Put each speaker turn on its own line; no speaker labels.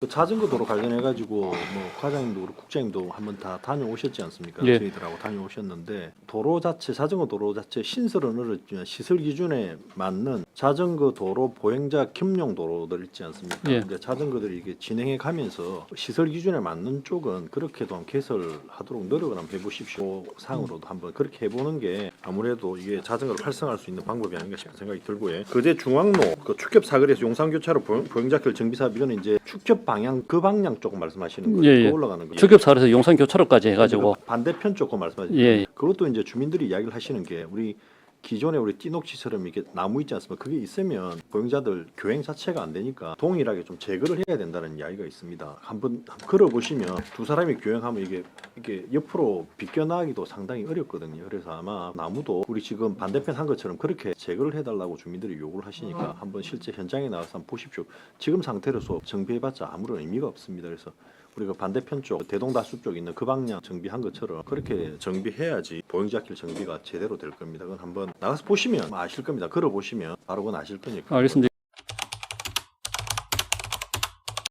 그 자전거 도로 관련해 가지고 뭐 과장님도 그렇고 국장님도 한번 다 다녀오셨지 않습니까?
예.
저희들하고 다녀오셨는데 도로 자체 자전거 도로 자체 신설은 어렵지만 시설 기준에 맞는 자전거 도로 보행자 겸용 도로들 있지 않습니까?
예.
근데 자전거들이 이게 진행해 가면서 시설 기준에 맞는 쪽은 그렇게도 한번 개설하도록 노력을 한번 해보십시오. 상으로도 한번 그렇게 해보는 게 아무래도 이게 자전거를 활성화할 수 있는 방법이 아닌가 싶은 생각이 들고요. 그제 중앙로 그 축협 사거리에서 용산교차로 보행- 보행자길 정비 사업 이거는 이제 축협 방향 그 방향 쪽 말씀하시는 거예요.
예, 예.
그 올라가는 거예요.
출급사에서 용산 교차로까지 해가지고
반대편 쪽 거 말씀하시는
예,
거예요.
예.
그것도 이제 주민들이 이야기를 하시는 게 우리 기존에 우리 띠녹치처럼 이렇게 나무 있지 않습니까? 그게 있으면 보행자들 교행 자체가 안 되니까 동일하게 좀 제거를 해야 된다는 이야기가 있습니다. 한번 걸어 보시면 두 사람이 교행하면 이게 이게 옆으로 비껴나기도 상당히 어렵거든요. 그래서 아마 나무도 우리 지금 반대편 한 것처럼 그렇게 제거를 해달라고 주민들이 요구를 하시니까 한번 실제 현장에 나가서 한번 보십시오. 지금 상태로서 정비해봤자 아무런 의미가 없습니다. 그래서 우리가 반대편 쪽 대동다수 쪽 있는 그 방향 정비한 것처럼 그렇게 정비해야지 보행자길 정비가 제대로 될 겁니다. 그건 한번 나가서 보시면 아실 겁니다. 걸어 보시면 바로 그건 아실 거니까.
알겠습니다.